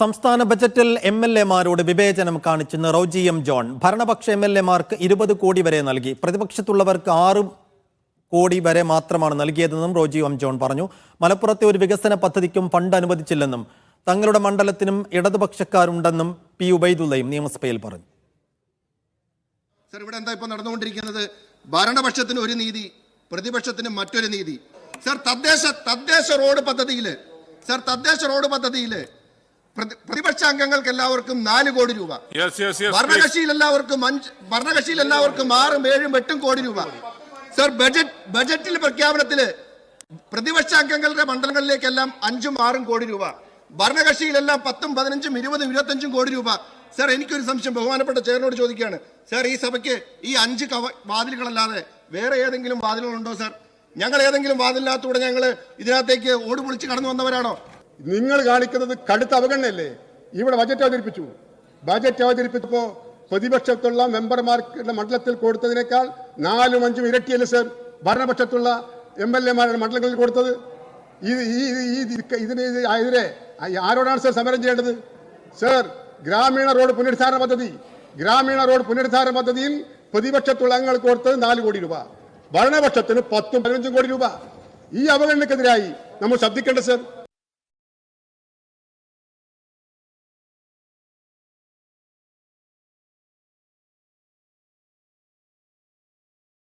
സംസ്ഥാന ബജറ്റിൽ M L എമാരോട് വിവേചനം കാണിച്ചെന്ന് റോജി എം ജോൺ. ഭരണപക്ഷ എം എൽ എമാർക്ക് ഇരുപത് കോടി വരെ നൽകി. പ്രതിപക്ഷത്തുള്ളവർക്ക് ആറ് കോടി വരെ മാത്രമാണ് നൽകിയതെന്നും റോജി എം ജോൺ പറഞ്ഞു. മലപ്പുറത്തെ ഒരു വികസന പദ്ധതിക്കും ഫണ്ട് അനുവദിച്ചില്ലെന്നും തങ്ങളുടെ മണ്ഡലത്തിനും ഇടതുപക്ഷക്കാരുണ്ടെന്നും പി ഉബൈദുള്ളയും നിയമസഭയിൽ പറഞ്ഞു. സർ ഇവിടെ എന്താ ഇപ്പൊ നടന്നുകൊണ്ടിരിക്കുന്നത്? ഭരണപക്ഷത്തിന് ഒരു നീതി പ്രതിപക്ഷത്തിന് മറ്റൊരു നീതി. സർ തദ്ദേശ തദ്ദേശ റോഡ് പദ്ധതിയിൽ സർ തദ്ദേശ റോഡ് പദ്ധതിയിൽ പ്രതി- പ്രതിപക്ഷ അംഗങ്ങൾക്ക് എല്ലാവർക്കും നാല് കോടി രൂപ. ഭരണകക്ഷിയിൽ എല്ലാവർക്കും അഞ്ച് ഭരണകക്ഷിയിൽ എല്ലാവർക്കും ആറും ഏഴും എട്ടും കോടി രൂപ. സർ ബജറ്റ് ബജറ്റിൽ പ്രഖ്യാപനത്തിൽ പ്രതിപക്ഷ അംഗങ്ങളുടെ മണ്ഡലങ്ങളിലേക്കെല്ലാം അഞ്ചും ആറും കോടി രൂപ. ഭരണകക്ഷിയിലെല്ലാം പത്തും പതിനഞ്ചും ഇരുപതും ഇരുപത്തഞ്ചും കോടി രൂപ. സർ എനിക്കൊരു സംശയം ബഹുമാനപ്പെട്ട ചെയറിനോട് ചോദിക്കുകയാണ്. സർ ഈ സഭയ്ക്ക് ഈ അഞ്ച് കവ വാതിലുകളല്ലാതെ വേറെ ഏതെങ്കിലും വാതിലുകളുണ്ടോ സർ ഞങ്ങൾ ഏതെങ്കിലും വാതിലിനകത്തൂടെ ഞങ്ങൾ ഇതിനകത്തേക്ക് ഓട് പൊളിച്ച് കടന്നു വന്നവരാണോ? നിങ്ങൾ കാണിക്കുന്നത് കടുത്ത അവഗണനയല്ലേ? ഇവിടെ ബജറ്റ് അവതരിപ്പിച്ചു. ബജറ്റ് അവതരിപ്പിച്ചപ്പോ പ്രതിപക്ഷത്തുള്ള മെമ്പർമാർക്ക് മണ്ഡലത്തിൽ കൊടുത്തതിനേക്കാൾ നാലും അഞ്ചും ഇരട്ടിയല്ലേ സർ ഭരണപക്ഷത്തുള്ള എം എൽ എമാരുടെ മണ്ഡലങ്ങളിൽ കൊടുത്തത്. ഈ ഈ ഇതിനെതിരെ ആരോടാണ് സർ സമരം ചെയ്യേണ്ടത്? സർ ഗ്രാമീണ റോഡ് പുനരുദ്ധാരണ പദ്ധതി. ഗ്രാമീണ റോഡ് പുനരുദ്ധാരണ പദ്ധതിയിൽ പ്രതിപക്ഷത്തുള്ള അംഗങ്ങൾ കൊടുത്തത് നാല് കോടി രൂപ. ഭരണപക്ഷത്തിന് പത്തും പതിനഞ്ചും കോടി രൂപ. ഈ അവഗണനക്കെതിരായി നമ്മൾ ശബ്ദിക്കേണ്ടത് സർ